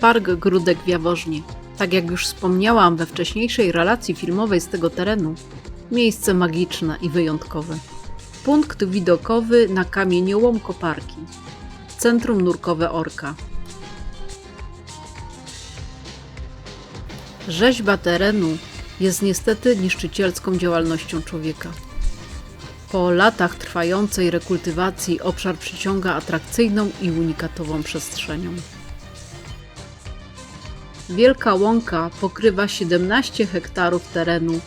Park Grudek w Jaworznie. Tak jak już wspomniałam we wcześniejszej relacji filmowej z tego terenu, miejsce magiczne i wyjątkowe. Punkt widokowy na kamieniołom koparki. Centrum nurkowe Orka. Rzeźba terenu jest niestety niszczycielską działalnością człowieka. Po latach trwającej rekultywacji obszar przyciąga atrakcyjną i unikatową przestrzenią. Wielka Łąka pokrywa 17 hektarów terenu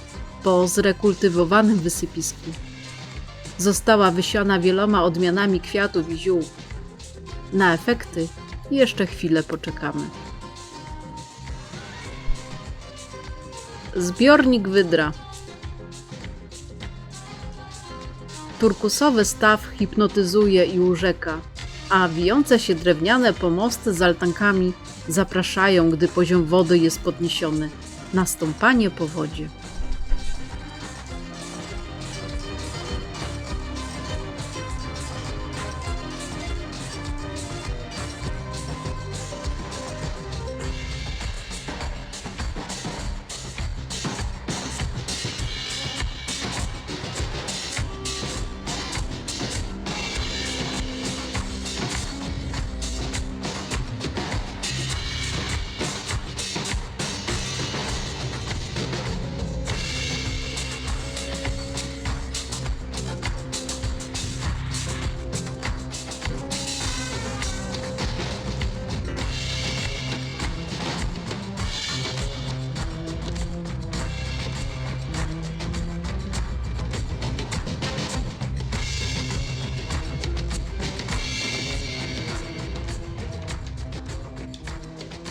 po zrekultywowanym wysypisku. Została wysiana wieloma odmianami kwiatów i ziół. Na efekty jeszcze chwilę poczekamy. Zbiornik Wydra. Turkusowy staw hipnotyzuje i urzeka, a wijące się drewniane pomosty z altankami zapraszają, gdy poziom wody jest podniesiony na stąpanie po wodzie.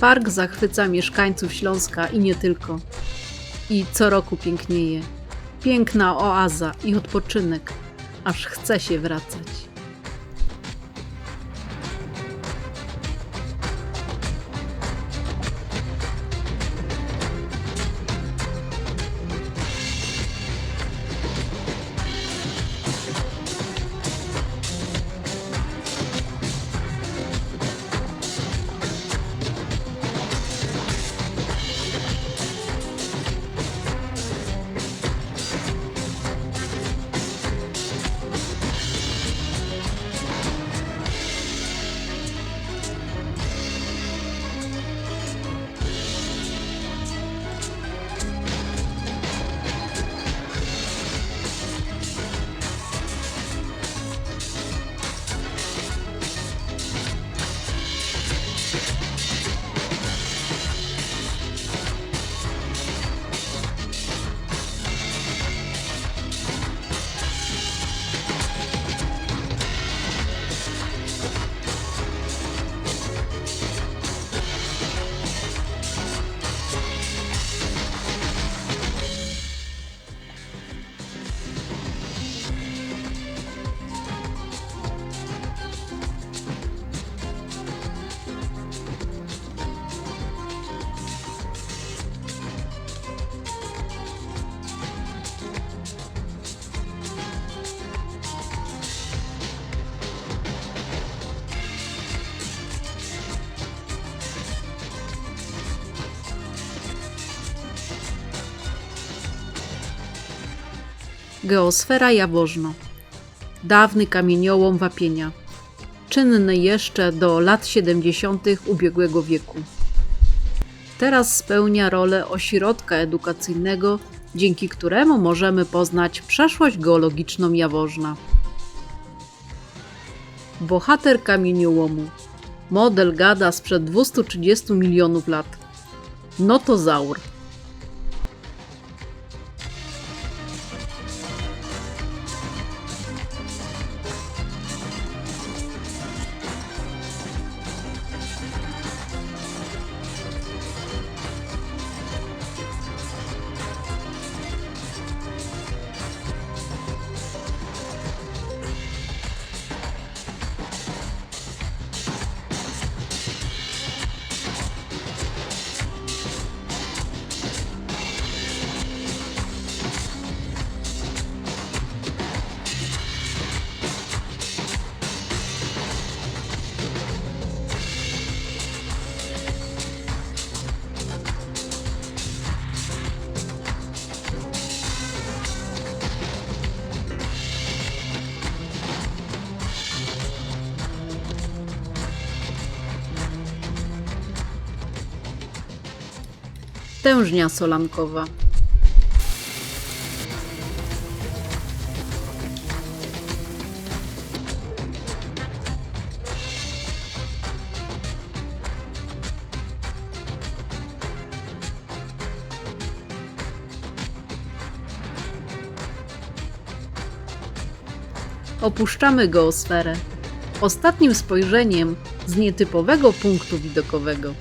Park zachwyca mieszkańców Śląska i nie tylko. I co roku pięknieje. Piękna oaza i odpoczynek, aż chce się wracać. Geosfera Jaworzno. Dawny kamieniołom wapienia. Czynny jeszcze do lat 70. ubiegłego wieku. Teraz spełnia rolę ośrodka edukacyjnego, dzięki któremu możemy poznać przeszłość geologiczną Jaworzna. Bohater kamieniołomu. Model gada sprzed 230 milionów lat. Notozaur. Stężnia solankowa. Opuszczamy geosferę. Ostatnim spojrzeniem z nietypowego punktu widokowego